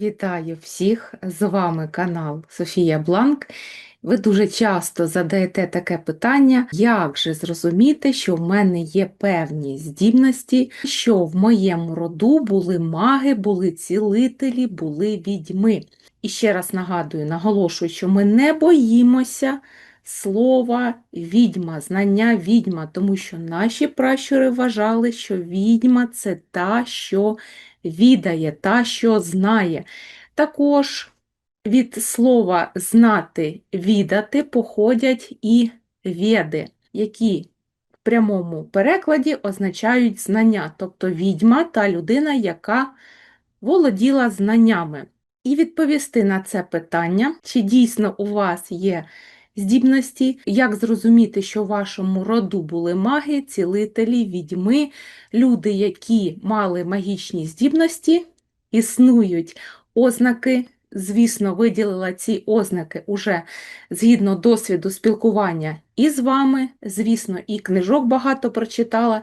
Вітаю всіх! З вами канал Софія Бланк. Ви дуже часто задаєте таке питання, як же зрозуміти, що в мене є певні здібності, що в моєму роду були маги, були цілителі, були відьми. І ще раз нагадую, наголошую, що ми не боїмося слова відьма, знання відьма, тому що наші пращури вважали, що відьма це та, що відає, та, що знає. Також від слова знати, відати походять і веди, які в прямому перекладі означають знання, тобто відьма та людина, яка володіла знаннями. І відповісти на це питання, чи дійсно у вас є здібності, як зрозуміти, що в вашому роду були маги, цілителі, відьми, люди, які мали магічні здібності, існують ознаки. Звісно, виділила ці ознаки уже згідно досвіду спілкування і з вами, звісно, і книжок багато прочитала,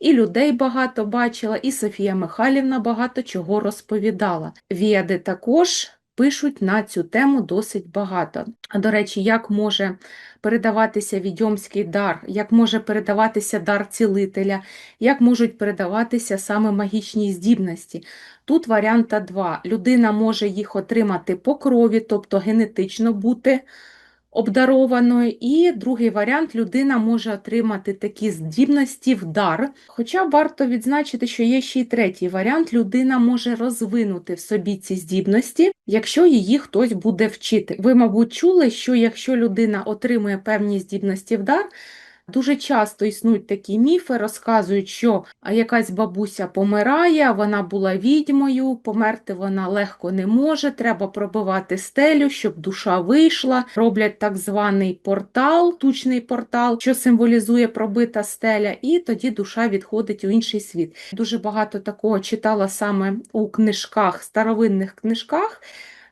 і людей багато бачила, і Софія Михайлівна багато чого розповідала. Віди також пишуть на цю тему досить багато. До речі, як може передаватися відьомський дар, як може передаватися дар цілителя, як можуть передаватися саме магічні здібності. Тут варіанта два. Людина може їх отримати по крові, тобто генетично бути обдарованою. І другий варіант людина може отримати такі здібності в дар. Хоча варто відзначити, що є ще й третій варіант: людина може розвинути в собі ці здібності, якщо її хтось буде вчити. Ви, мабуть, чули, що якщо людина отримує певні здібності в дар, Дуже часто існують такі міфи, розказують, що якась бабуся помирає, вона була відьмою, померти вона легко не може, треба пробивати стелю, щоб душа вийшла. Роблять так званий портал, тучний портал, що символізує пробита стеля, і тоді душа відходить у інший світ. Дуже багато такого читала саме у книжках, старовинних книжках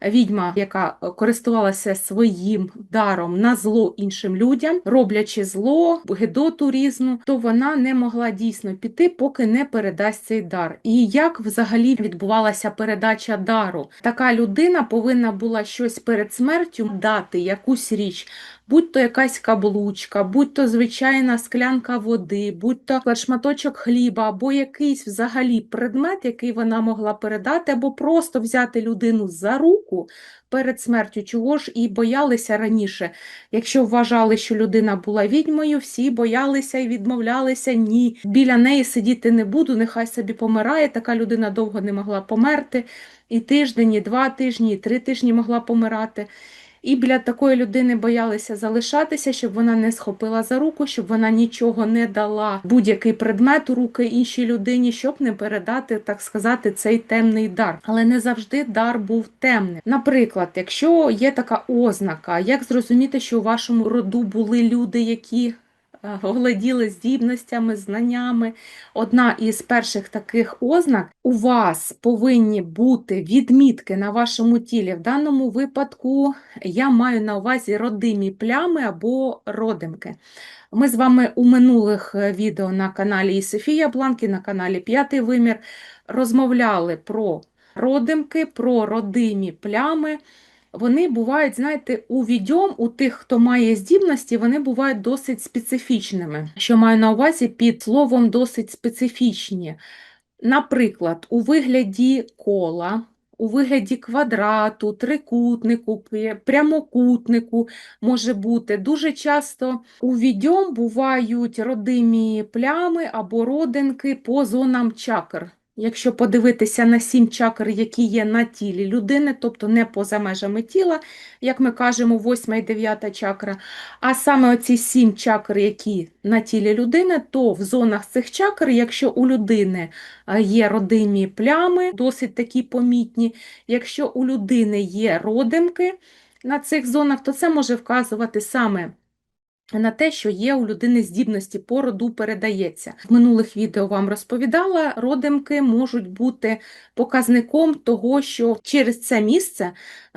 відьма, яка е, користувалася своїм даром на зло іншим людям, роблячи зло, гедоту різну, то вона не могла дійсно піти, поки не передасть цей дар. І як взагалі відбувалася передача дару? Така людина повинна була щось перед смертю дати, якусь річ будь то якась каблучка, будь то звичайна склянка води, будь то шматочок хліба, або якийсь взагалі предмет, який вона могла передати, або просто взяти людину за руку перед смертю, чого ж і боялися раніше. Якщо вважали, що людина була відьмою, всі боялися і відмовлялися, ні, біля неї сидіти не буду, нехай собі помирає, така людина довго не могла померти. І тиждень, і два тижні, і три тижні могла помирати. І біля такої людини боялися залишатися, щоб вона не схопила за руку, щоб вона нічого не дала, будь-який предмет у руки іншій людині, щоб не передати, так сказати, цей темний дар. Але не завжди дар був темним. Наприклад, якщо є така ознака, як зрозуміти, що у вашому роду були люди, які Е, володіли здібностями, знаннями. Одна із перших таких ознак у вас повинні бути відмітки на вашому тілі. В даному випадку я маю на увазі родимі плями або родимки. Ми з вами у минулих е, відео на каналі і Софія Бланки, на каналі П'ятий Вимір розмовляли про родимки, про родимі плями вони бувають, знаєте, у відьом, у тих, хто має здібності, вони бувають досить специфічними. Що маю на увазі під словом досить специфічні. Наприклад, у вигляді кола, у вигляді квадрату, трикутнику, прямокутнику може бути. Дуже часто у відьом бувають родимі плями або родинки по зонам чакр. Якщо подивитися на сім чакр, які є на тілі людини, тобто не поза межами тіла, як ми кажемо, восьма і дев'ята чакра, а саме оці сім чакр, які на тілі людини, то в зонах цих чакр, якщо у людини є родимі плями, досить такі помітні, якщо у людини є родимки на цих зонах, то це може вказувати саме на те, що є у людини здібності по роду передається. В минулих відео вам розповідала, родимки можуть бути показником того, що через це місце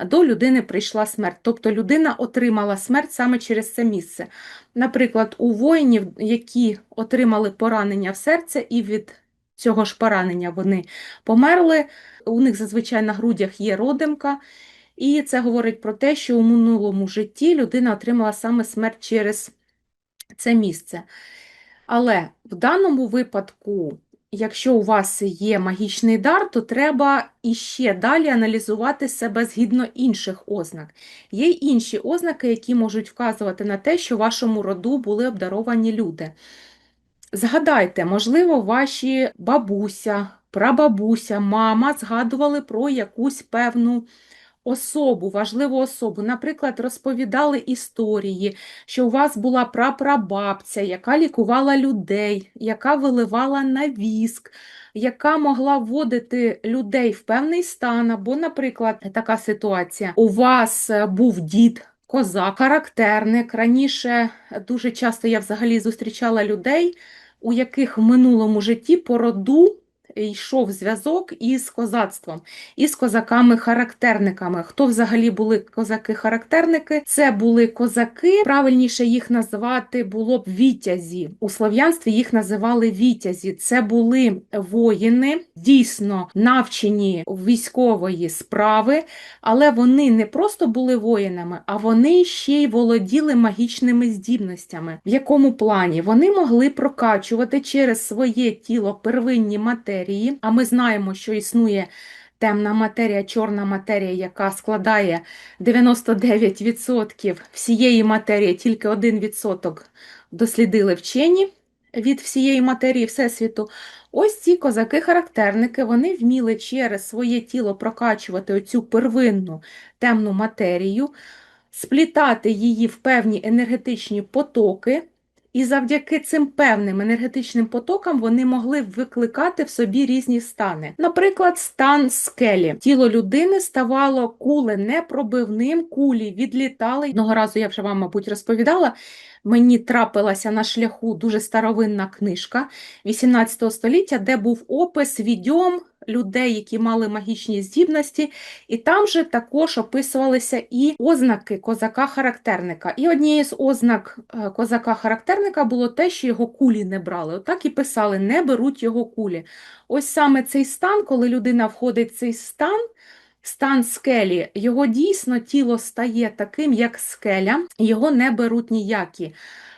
до людини прийшла смерть. Тобто людина отримала смерть саме через це місце. Наприклад, у воїнів, які отримали поранення в серце і від цього ж поранення вони померли. У них зазвичай на грудях є родимка, і це говорить про те, що у минулому житті людина отримала саме смерть через це місце. Але в даному випадку, якщо у вас є магічний дар, то треба іще далі аналізувати себе згідно інших ознак. Є інші ознаки, які можуть вказувати на те, що в вашому роду були обдаровані люди. Згадайте, можливо, ваші бабуся, прабабуся, мама згадували про якусь певну особу, важливу особу. Наприклад, розповідали історії, що у вас була прапрабабця, яка лікувала людей, яка виливала на віск, яка могла вводити людей в певний стан. Або, наприклад, така ситуація: у вас е, був дід. Козак, характерник. Раніше дуже часто я взагалі зустрічала людей, у яких в минулому житті по роду йшов зв'язок із козацтвом, із козаками-характерниками. Хто взагалі були козаки-характерники? Це були козаки, правильніше їх називати було б вітязі. У слов'янстві їх називали вітязі. Це були воїни, дійсно навчені військової справи, але вони не просто були воїнами, а вони ще й володіли магічними здібностями. В якому плані вони могли прокачувати через своє тіло первинні матерії матерії, а ми знаємо, що існує темна матерія, чорна матерія, яка складає 99% всієї матерії, тільки 1% дослідили вчені від всієї матерії Всесвіту. Ось ці козаки-характерники вони вміли через своє тіло прокачувати оцю первинну темну матерію, сплітати її в певні енергетичні потоки. І завдяки цим певним енергетичним потокам вони могли викликати в собі різні стани. Наприклад, стан скелі. Тіло людини ставало куле непробивним, кулі відлітали. Одного разу я вже вам, мабуть, розповідала. Мені трапилася на шляху дуже старовинна книжка 18 століття, де був опис відьом людей, які мали магічні здібності, і там же також описувалися і ознаки козака-характерника. І однією з ознак е, козака-характерника було те, що його кулі не брали. Отак і писали: не беруть його кулі. Ось саме цей стан, коли людина входить в цей стан. Стан скелі, його дійсно тіло стає таким, як скеля, його не беруть ніякі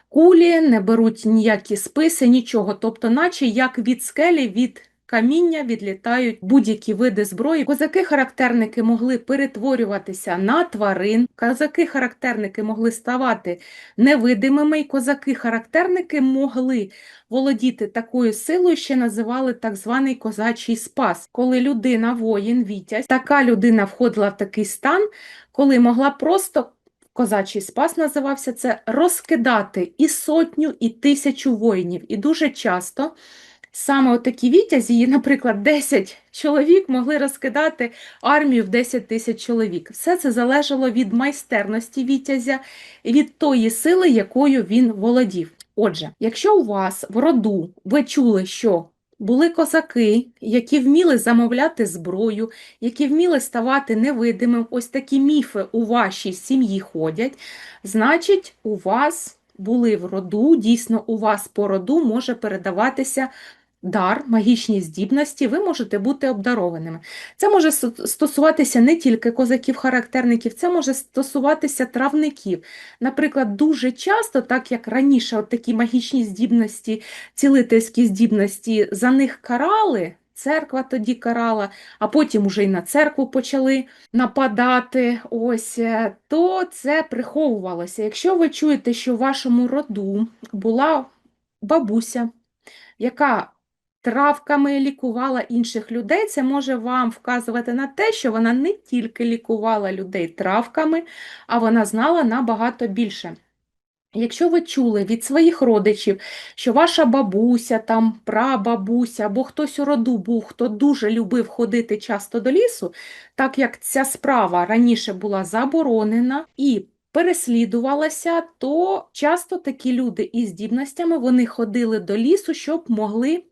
кулі, не беруть ніякі списи, нічого. Тобто, наче як від скелі, від каміння відлітають будь-які види зброї. Козаки-характерники могли перетворюватися на тварин, козаки-характерники могли ставати невидимими, і козаки-характерники могли володіти такою силою, що називали так званий козачий спас. Коли людина, воїн, вітязь, така людина входила в такий стан, коли могла просто. Козачий спас називався це розкидати і сотню, і тисячу воїнів. І дуже часто Саме отакі вітязі, наприклад, 10 чоловік могли розкидати армію в 10 тисяч чоловік. Все це залежало від майстерності вітязя від тої сили, якою він володів. Отже, якщо у вас в роду ви чули, що були козаки, які вміли замовляти зброю, які вміли ставати невидимим, ось такі міфи у вашій сім'ї ходять, значить, у вас були в роду, дійсно, у вас по роду може передаватися дар, магічні здібності, ви можете бути обдарованими. Це може стосуватися не тільки козаків-характерників, це може стосуватися травників. Наприклад, дуже часто, так як раніше, от такі магічні здібності, цілительські здібності, за них карали. Церква тоді карала, а потім уже й на церкву почали нападати. Ось, е, то це приховувалося. Якщо ви чуєте, що в вашому роду була бабуся, яка травками лікувала інших людей, це може вам вказувати на те, що вона не тільки лікувала людей травками, а вона знала набагато більше. Якщо ви чули від своїх родичів, що ваша бабуся, там, прабабуся або хтось у роду був, хто дуже любив ходити часто до лісу, так як ця справа раніше була заборонена і переслідувалася, то часто такі люди із здібностями вони ходили до лісу, щоб могли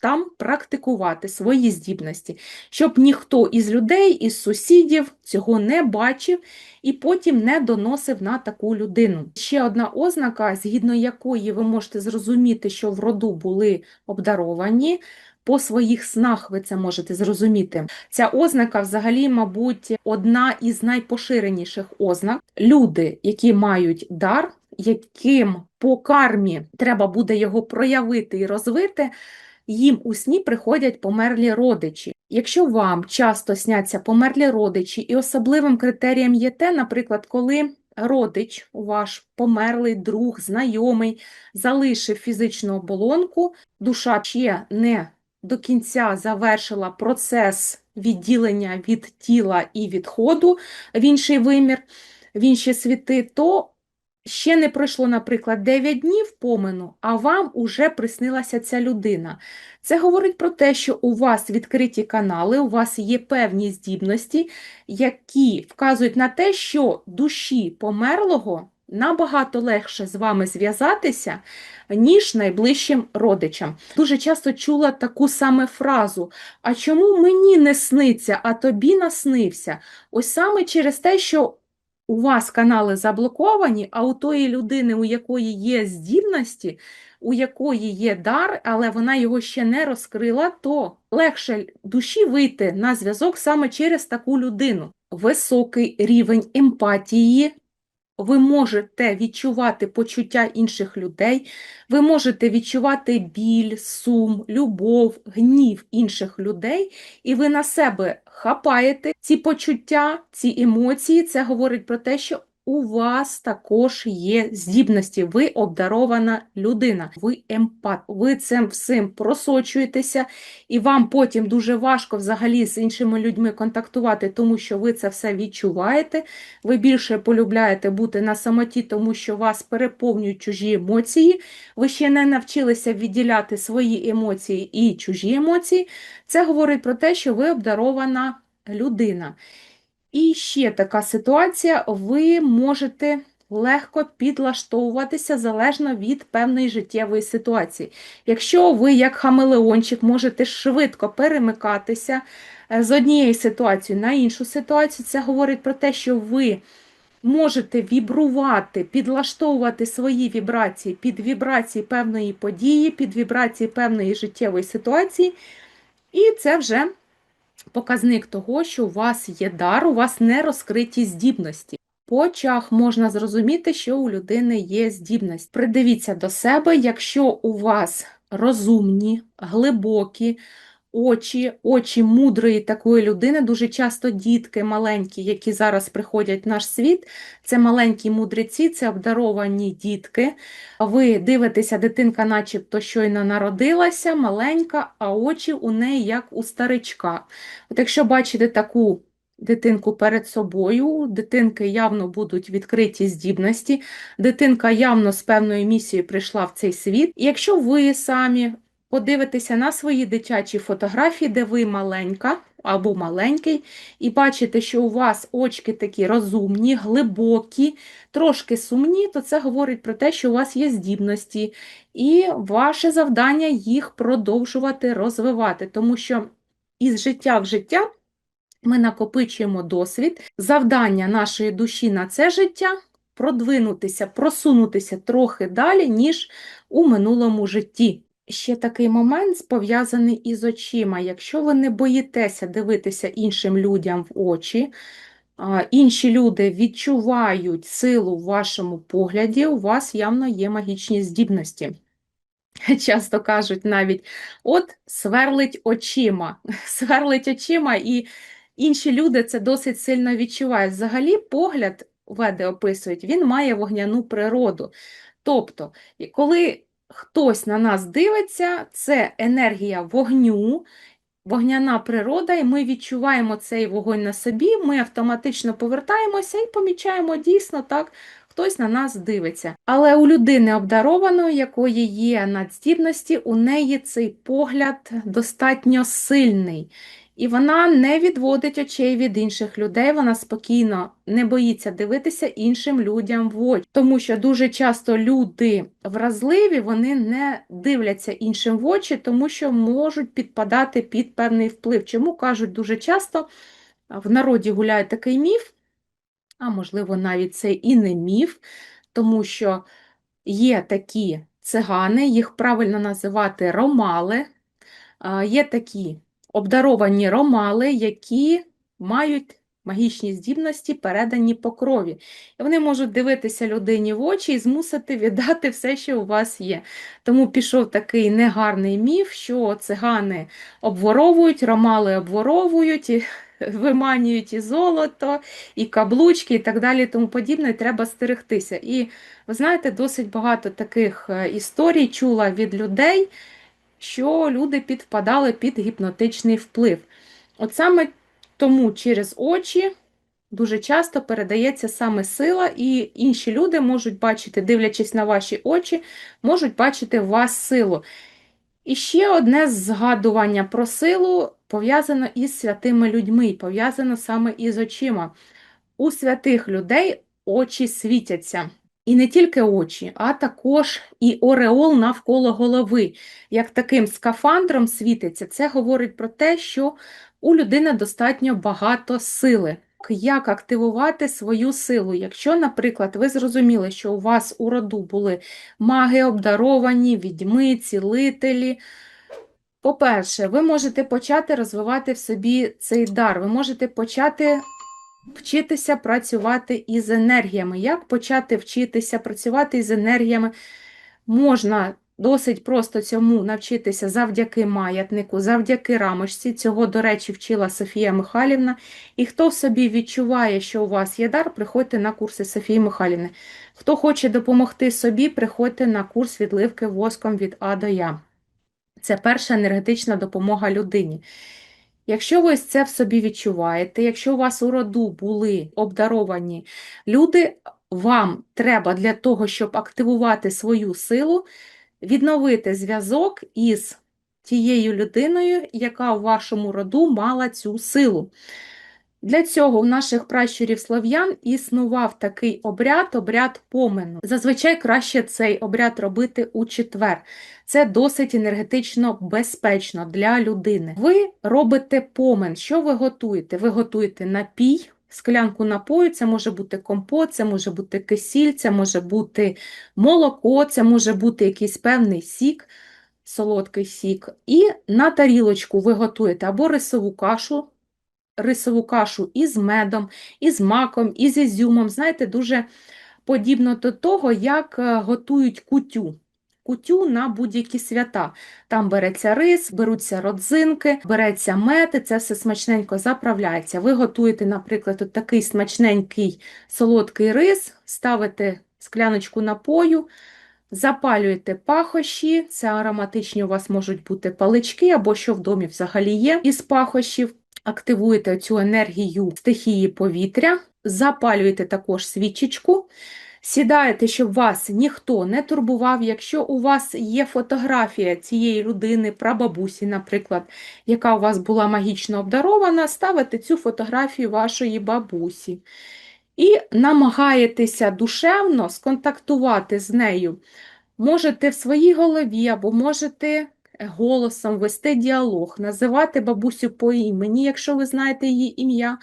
там практикувати свої здібності, щоб ніхто із людей, із сусідів цього не бачив і потім не доносив на таку людину. Ще одна ознака, згідно якої ви можете зрозуміти, що в роду були обдаровані. по своїх снах ви це можете зрозуміти. Ця ознака, взагалі, мабуть, одна із найпоширеніших ознак. Люди, які мають дар, яким по кармі треба буде його проявити і розвити, їм у сні приходять померлі родичі. Якщо вам часто сняться померлі родичі, і особливим критерієм є те, наприклад, коли родич, ваш померлий друг, знайомий, залишив фізичну оболонку, душа ще не до кінця завершила процес відділення від тіла і відходу в інший вимір, в інші світи, то ще не пройшло, наприклад, 9 днів помину, а вам уже приснилася ця людина. Це говорить про те, що у вас відкриті канали, у вас є певні здібності, які вказують на те, що душі померлого набагато легше з вами зв'язатися, ніж найближчим родичам. Дуже часто чула таку саме фразу: А чому мені не сниться, а тобі наснився? Ось саме через те, що у вас канали заблоковані, а у тої людини, у якої є здібності, у якої є дар, але вона його ще не розкрила, то легше душі вийти на зв'язок саме через таку людину. Високий рівень емпатії. Ви можете відчувати почуття інших людей, ви можете відчувати біль, сум, любов, гнів інших людей, і ви на себе хапаєте ці почуття, ці емоції. Це говорить про те, що у вас також є здібності, ви обдарована людина, ви емпат, ви цим всім просочуєтеся, і вам потім дуже важко взагалі з іншими людьми контактувати, тому що ви це все відчуваєте. Ви більше полюбляєте бути на самоті, тому що вас переповнюють чужі емоції. Ви ще не навчилися відділяти свої емоції і чужі емоції. Це говорить про те, що ви обдарована людина. І ще така ситуація: ви можете легко підлаштовуватися залежно від певної життєвої ситуації. Якщо ви, як хамелеончик, можете швидко перемикатися е, з однієї ситуації на іншу ситуацію, це говорить про те, що ви можете вібрувати, підлаштовувати свої вібрації під вібрації певної події, під вібрації певної життєвої ситуації, і це вже показник того, що у вас є дар, у вас не розкриті здібності. По очах можна зрозуміти, що у людини є здібність. Придивіться до себе, якщо у вас розумні, глибокі, очі, очі мудрої такої людини. Дуже часто дітки маленькі, які зараз приходять в наш світ, це маленькі мудреці, це обдаровані дітки. Ви дивитеся, дитинка, начебто щойно народилася, маленька, а очі у неї як у старичка. От Якщо бачите таку дитинку перед собою, дитинки явно будуть відкриті здібності, дитинка явно з певною місією прийшла в цей світ. І якщо ви самі подивитися на свої дитячі фотографії, де ви маленька або маленький, і бачите, що у вас очки такі розумні, глибокі, трошки сумні, то це говорить про те, що у вас є здібності, і ваше завдання їх продовжувати розвивати, тому що із життя в життя. Ми накопичуємо досвід, завдання нашої душі на це життя продвинутися, просунутися трохи далі, ніж у минулому житті ще такий момент пов'язаний із очима. Якщо ви не боїтеся дивитися іншим людям в очі, інші люди відчувають силу в вашому погляді, у вас явно є магічні здібності. Часто кажуть навіть, от сверлить очима, сверлить очима, і інші люди це досить сильно відчувають. Взагалі, погляд, веди описують, він має вогняну природу. Тобто, коли хтось на нас дивиться, це енергія вогню, вогняна природа, і ми відчуваємо цей вогонь на собі, ми автоматично повертаємося і помічаємо дійсно так. Хтось на нас дивиться. Але у людини обдарованої, якої є надздібності, у неї цей погляд достатньо сильний. І вона не відводить очей від інших людей, вона спокійно не боїться дивитися іншим людям в очі. Тому що дуже часто люди вразливі, вони не дивляться іншим в очі, тому що можуть підпадати під певний вплив. Чому кажуть дуже часто в народі гуляє такий міф, а можливо, навіть це і не міф, тому що є такі цигани, їх правильно називати ромали. Є такі обдаровані ромали, які мають магічні здібності, передані по крові. І вони можуть дивитися людині в очі і змусити віддати все, що у вас є. Тому пішов такий негарний міф, що цигани обворовують, ромали обворовують. І Виманюють і золото, і каблучки, і так далі, тому подібне, треба стерегтися. І ви знаєте, досить багато таких е, історій чула від людей, що люди підпадали під гіпнотичний вплив. От саме тому через очі дуже часто передається саме сила, і інші люди можуть бачити, дивлячись на ваші очі, можуть бачити в вас силу. І ще одне згадування про силу пов'язано із святими людьми, пов'язано саме із очима. У святих людей очі світяться. І не тільки очі, а також і ореол навколо голови, як таким скафандром світиться. Це говорить про те, що у людини достатньо багато сили. Як активувати свою силу? Якщо, наприклад, ви зрозуміли, що у вас у роду були маги обдаровані, відьми, цілителі. По-перше, ви можете почати розвивати в собі цей дар, ви можете почати вчитися працювати із енергіями. Як почати вчитися працювати із енергіями? Можна досить просто цьому навчитися завдяки маятнику, завдяки рамочці. Цього, до речі, вчила Софія Михайлівна. І хто собі відчуває, що у вас є дар, приходьте на курси Софії Михайлівни. Хто хоче допомогти собі, приходьте на курс відливки воском від А до Я. Це перша енергетична допомога людині. Якщо ви це в собі відчуваєте, якщо у вас у роду були обдаровані люди, вам треба для того, щоб активувати свою силу, відновити зв'язок із тією людиною, яка у вашому роду мала цю силу. Для цього у наших пращурів слов'ян існував такий обряд, обряд помену. Зазвичай краще цей обряд робити у четвер. Це досить енергетично безпечно для людини. Ви робите помен. Що ви готуєте? Ви готуєте напій, склянку напою, це може бути компот, це може бути кисіль, це може бути молоко, це може бути якийсь певний сік. Солодкий сік, і на тарілочку ви готуєте або рисову кашу, рисову кашу із медом, із маком, із ізюмом. Знаєте, дуже подібно до того, як е, готують кутю. Кутю на будь-які свята. Там береться рис, беруться родзинки, береться мед, і це все смачненько заправляється. Ви готуєте, наприклад, от такий смачненький солодкий рис, ставите скляночку напою, запалюєте пахощі, це ароматичні у вас можуть бути палички, або що в домі взагалі є із пахощів активуєте цю енергію стихії повітря, запалюєте також свічечку, сідаєте, щоб вас ніхто не турбував. Якщо у вас є фотографія цієї людини, прабабусі, наприклад, яка у вас була магічно обдарована, ставите цю фотографію вашої бабусі. І намагаєтеся душевно сконтактувати з нею. Можете в своїй голові або можете голосом вести діалог, називати бабусю по імені, якщо ви знаєте її ім'я.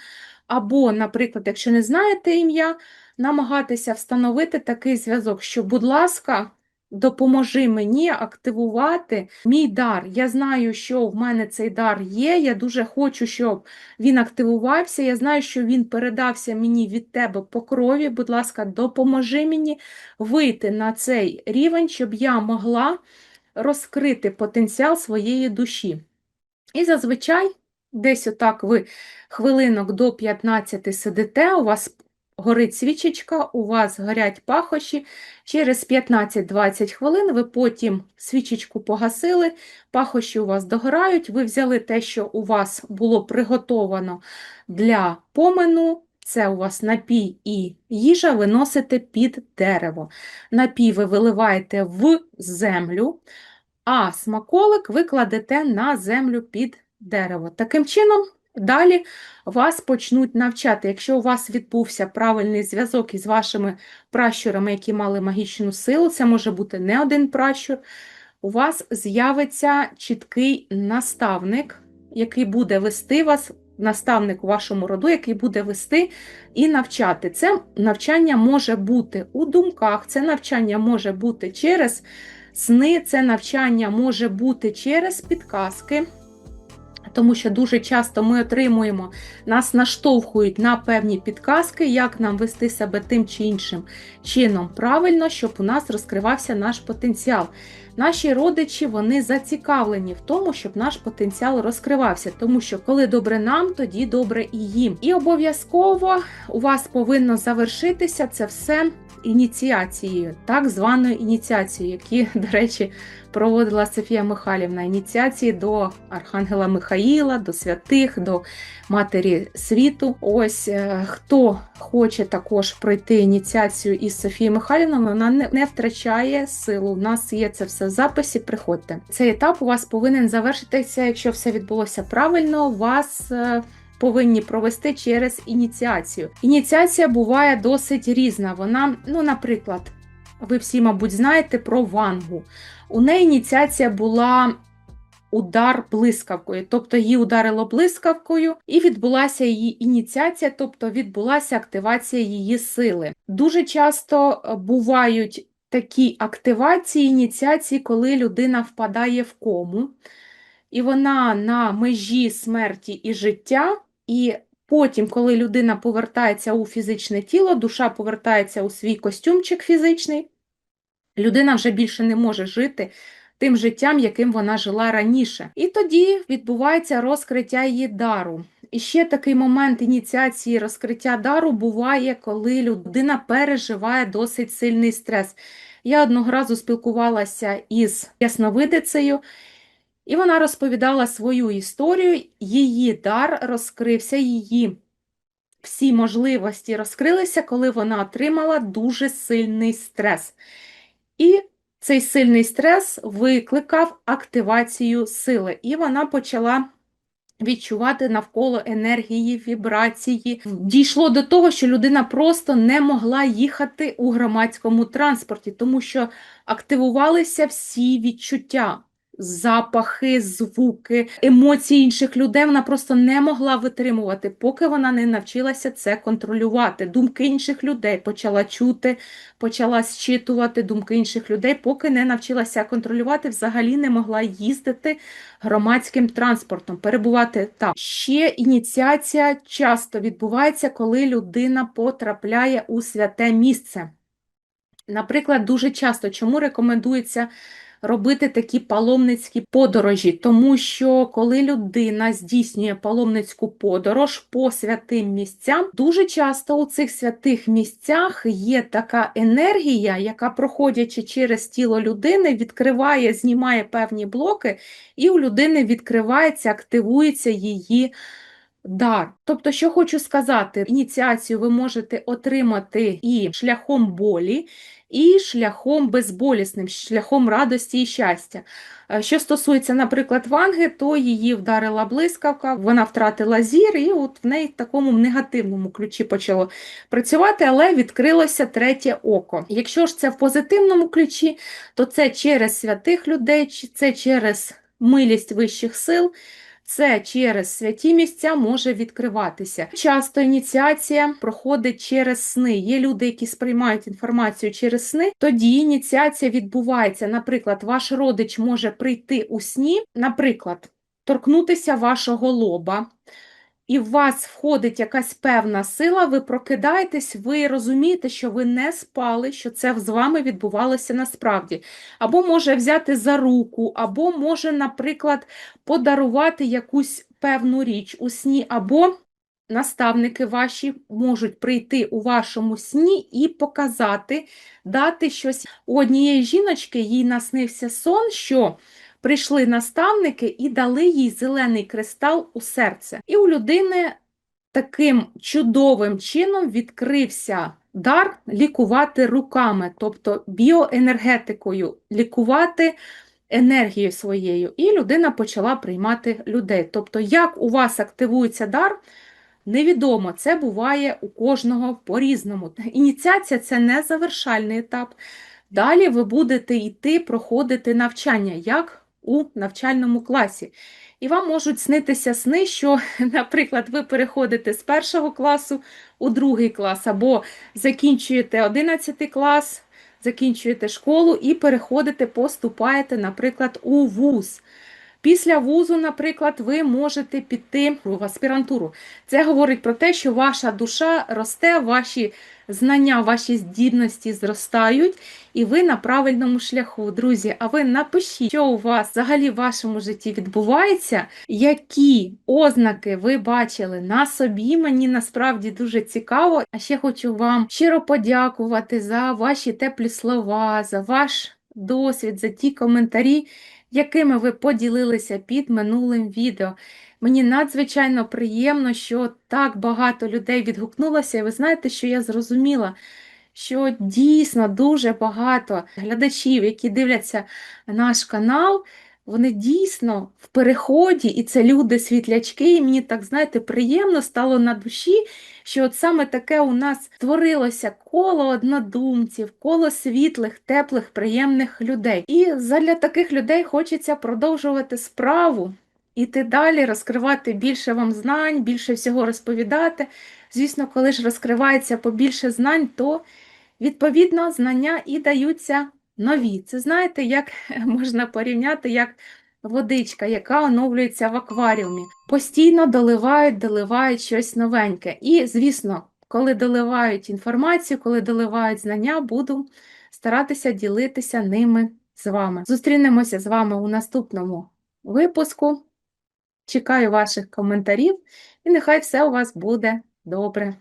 Або, наприклад, якщо не знаєте ім'я, намагатися встановити такий зв'язок, що, будь ласка, допоможи мені активувати мій дар. Я знаю, що в мене цей дар є. Я дуже хочу, щоб він активувався. Я знаю, що він передався мені від тебе по крові. Будь ласка, допоможи мені вийти на цей рівень, щоб я могла розкрити потенціал своєї душі. І зазвичай, десь отак ви хвилинок до 15 сидите, у вас горить свічечка, у вас горять пахощі. Через 15-20 хвилин ви потім свічечку погасили, пахощі у вас догорають, ви взяли те, що у вас було приготовано для помену. Це у вас напій і їжа виносите під дерево. Напій ви виливаєте в землю, а смаколик ви кладете на землю під дерево. Таким чином, далі вас почнуть навчати. Якщо у вас відбувся правильний зв'язок із вашими пращурами, які мали магічну силу, це може бути не один пращур, у вас з'явиться чіткий наставник, який буде вести вас. Наставник у вашому роду, який буде вести і навчати. Це навчання може бути у думках, це навчання може бути через Сни це навчання може бути через підказки. Тому що дуже часто ми отримуємо, нас наштовхують на певні підказки, як нам вести себе тим чи іншим чином правильно, щоб у нас розкривався наш потенціал. Наші родичі вони зацікавлені в тому, щоб наш потенціал розкривався, тому що коли добре нам, тоді добре і їм. І обов'язково у вас повинно завершитися це все ініціацією, так званою ініціацією, які, до речі, проводила Софія Михайлівна ініціації до Архангела Михаїла, до святих, до Матері світу. Ось е, хто хоче також пройти ініціацію із Софією Михайлівною, вона не, втрачає силу. У нас є це все в записі. Приходьте. Цей етап у вас повинен завершитися, якщо все відбулося правильно. Вас е, повинні провести через ініціацію. Ініціація буває досить різна. Вона, ну, наприклад, ви всі, мабуть, знаєте про вангу. У неї ініціація була удар блискавкою, тобто її ударило блискавкою, і відбулася її ініціація, тобто відбулася активація її сили. Дуже часто е, бувають такі активації, ініціації, коли людина впадає в кому, і вона на межі смерті і життя. І потім, коли людина повертається у фізичне тіло, душа повертається у свій костюмчик фізичний, людина вже більше не може жити тим життям, яким вона жила раніше. І тоді відбувається розкриття її дару. І ще такий момент ініціації розкриття дару буває, коли людина переживає досить сильний стрес. Я одного разу спілкувалася із ясновидицею, і вона розповідала свою історію, її дар розкрився, її всі можливості розкрилися, коли вона отримала дуже сильний стрес. І цей сильний стрес викликав активацію сили, і вона почала відчувати навколо енергії, вібрації. Дійшло до того, що людина просто не могла їхати у громадському транспорті, тому що активувалися всі відчуття запахи, звуки, емоції інших людей вона просто не могла витримувати, поки вона не навчилася це контролювати. Думки інших людей почала чути, почала зчитувати думки інших людей, поки не навчилася контролювати, взагалі не могла їздити громадським транспортом, перебувати там. Ще ініціація часто відбувається, коли людина потрапляє у святе місце. Наприклад, дуже часто чому рекомендується робити такі паломницькі подорожі, тому що коли людина здійснює паломницьку подорож по святим місцям, дуже часто у цих святих місцях є така енергія, яка, проходячи через тіло людини, відкриває, знімає певні блоки, і у людини відкривається, активується її. Дар. Тобто, що хочу сказати, ініціацію ви можете отримати і шляхом болі, і шляхом безболісним, шляхом радості і щастя. Е, що стосується, наприклад, Ванги, то її вдарила блискавка, вона втратила зір, і от в неї в такому негативному ключі почало працювати, але відкрилося третє око. Якщо ж це в позитивному ключі, то це через святих людей, це через милість вищих сил це через святі місця може відкриватися. Часто ініціація проходить через сни. Є люди, які сприймають інформацію через сни. Тоді ініціація відбувається. Наприклад, ваш родич може прийти у сні, наприклад, торкнутися вашого лоба і в вас входить якась певна сила, ви прокидаєтесь, ви розумієте, що ви не спали, що це з вами відбувалося насправді. Або може взяти за руку, або може, наприклад, подарувати якусь певну річ у сні, або наставники ваші можуть прийти у вашому сні і показати, дати щось. У однієї жіночки їй наснився сон, що прийшли наставники і дали їй зелений кристал у серце. І у людини таким чудовим чином відкрився дар лікувати руками, тобто біоенергетикою, лікувати енергією своєю. І людина почала приймати людей. Тобто, як у вас активується дар, невідомо, це буває у кожного по-різному. Ініціація це не завершальний етап. Далі ви будете йти проходити навчання. як у навчальному класі. І вам можуть снитися сни, що, наприклад, ви переходите з першого класу у другий клас, або закінчуєте 11 клас, закінчуєте школу і переходите, поступаєте, наприклад, у вуз. Після вузу, наприклад, ви можете піти в аспірантуру. Це говорить про те, що ваша душа росте, ваші знання, ваші здібності зростають, і ви на правильному шляху. Друзі, а ви напишіть, що у вас взагалі в вашому житті відбувається, які ознаки ви бачили на собі. Мені насправді дуже цікаво. А ще хочу вам щиро подякувати за ваші теплі слова, за ваш досвід, за ті коментарі якими ви поділилися під минулим відео. Мені надзвичайно приємно, що так багато людей відгукнулося, і ви знаєте, що я зрозуміла, що дійсно дуже багато глядачів, які дивляться наш канал, вони дійсно в переході, і це люди-світлячки, і мені так, знаєте, приємно стало на душі, що от саме таке у нас створилося коло однодумців, коло світлих, теплих, приємних людей. І задля таких людей хочеться продовжувати справу, іти далі, розкривати більше вам знань, більше всього розповідати. Звісно, коли ж розкривається побільше знань, то відповідно знання і даються нові. Це знаєте, як можна порівняти, як водичка, яка оновлюється в акваріумі. Постійно доливають, доливають щось новеньке. І, звісно, коли доливають інформацію, коли доливають знання, буду старатися ділитися ними з вами. Зустрінемося з вами у наступному випуску. Чекаю ваших коментарів, і нехай все у вас буде добре.